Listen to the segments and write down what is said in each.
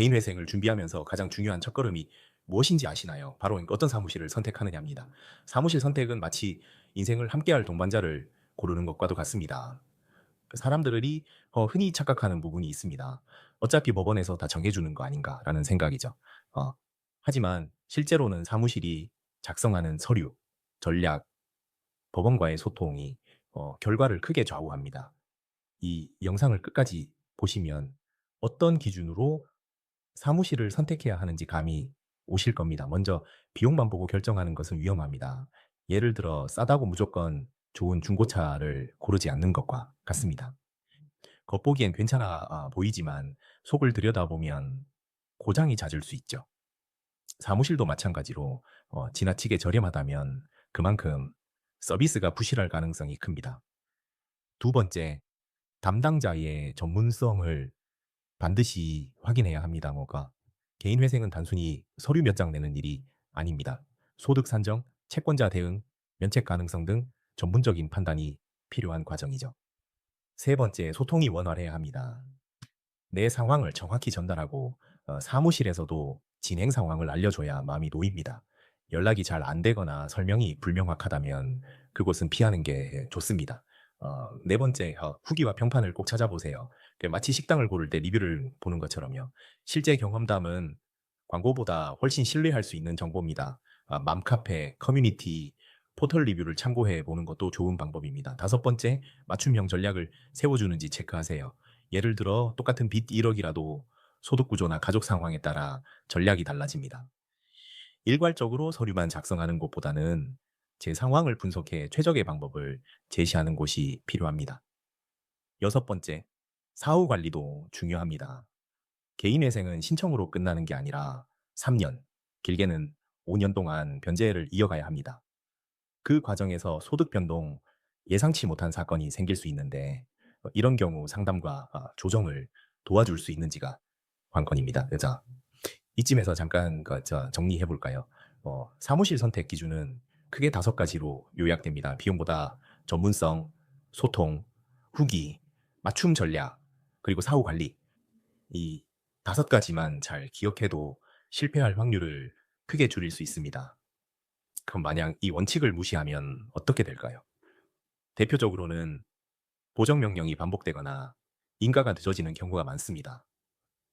개인 회생을 준비하면서 가장 중요한 첫걸음이 무엇인지 아시나요? 바로 어떤 사무실을 선택하느냐입니다. 사무실 선택은 마치 인생을 함께할 동반자를 고르는 것과도 같습니다. 사람들이 어, 흔히 착각하는 부분이 있습니다. 어차피 법원에서 다 정해주는 거 아닌가라는 생각이죠. 어, 하지만 실제로는 사무실이 작성하는 서류, 전략, 법원과의 소통이 어, 결과를 크게 좌우합니다. 이 영상을 끝까지 보시면 어떤 기준으로 사무실을 선택해야 하는지 감이 오실 겁니다. 먼저 비용만 보고 결정하는 것은 위험합니다. 예를 들어 싸다고 무조건 좋은 중고차를 고르지 않는 것과 같습니다. 겉보기엔 괜찮아 아, 보이지만 속을 들여다보면 고장이 잦을 수 있죠. 사무실도 마찬가지로 어, 지나치게 저렴하다면 그만큼 서비스가 부실할 가능성이 큽니다. 두 번째, 담당자의 전문성을 반드시 확인해야 합니다. 뭐가 개인 회생은 단순히 서류 몇 장 내는 일이 아닙니다. 소득 산정, 채권자 대응, 면책 가능성 등 전문적인 판단이 필요한 과정이죠. 세 번째, 소통이 원활해야 합니다. 내 상황을 정확히 전달하고 어, 사무실에서도 진행 상황을 알려줘야 마음이 놓입니다. 연락이 잘 안 되거나 설명이 불명확하다면 그곳은 피하는 게 좋습니다. 어, 네 번째, 어, 후기와 평판을 꼭 찾아보세요. 그 마치 식당을 고를 때 리뷰를 보는 것처럼요. 실제 경험담은 광고보다 훨씬 신뢰할 수 있는 정보입니다. 아, 맘카페, 커뮤니티, 포털 리뷰를 참고해 보는 것도 좋은 방법입니다. 다섯 번째, 맞춤형 전략을 세워주는지 체크하세요. 예를 들어 똑같은 빚 1억이라도 소득 구조나 가족 상황에 따라 전략이 달라집니다. 일괄적으로 서류만 작성하는 것보다는 제 상황을 분석해 최적의 방법을 제시하는 곳이 필요합니다. 여섯 번째, 사후 관리도 중요합니다. 개인 회생은 신청으로 끝나는 게 아니라 3년, 길게는 5년 동안 변제를 이어가야 합니다. 그 과정에서 소득 변동, 예상치 못한 사건이 생길 수 있는데 어, 이런 경우 상담과 아, 조정을 도와줄 수 있는지가 관건입니다. 그래서 이쯤에서 잠깐 그, 저, 정리해 볼까요? 어, 사무실 선택 기준은 크게 다섯 가지로 요약됩니다. 비용보다 전문성, 소통, 후기, 맞춤 전략, 그리고 사후 관리. 이 다섯 가지만 잘 기억해도 실패할 확률을 크게 줄일 수 있습니다. 그럼 만약 이 원칙을 무시하면 어떻게 될까요? 대표적으로는 보정 명령이 반복되거나 인가가 늦어지는 경우가 많습니다.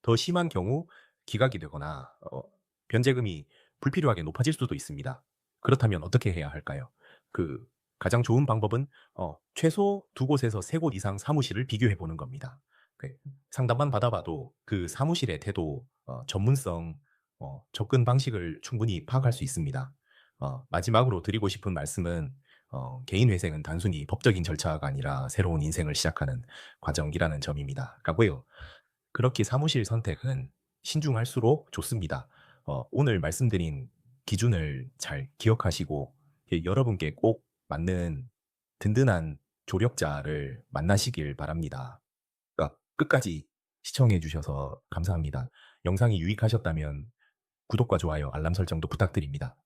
더 심한 경우 기각이 되거나 어, 변제금이 불필요하게 높아질 수도 있습니다. 그렇다면 어떻게 해야 할까요? 그 가장 좋은 방법은 어, 최소 두 곳에서 세 곳 이상 사무실을 비교해 보는 겁니다. 그 상담만 받아봐도 그 사무실의 태도, 어, 전문성, 어, 접근 방식을 충분히 파악할 수 있습니다. 어, 마지막으로 드리고 싶은 말씀은 어, 개인 회생은 단순히 법적인 절차가 아니라 새로운 인생을 시작하는 과정이라는 점입니다. 가고요. 그렇게 사무실 선택은 신중할수록 좋습니다. 어, 오늘 말씀드린 기준을 잘 기억하시고 여러분께 꼭 맞는 든든한 조력자를 만나시길 바랍니다. 그러니까 끝까지 시청해 주셔서 감사합니다. 영상이 유익하셨다면 구독과 좋아요, 알람 설정도 부탁드립니다.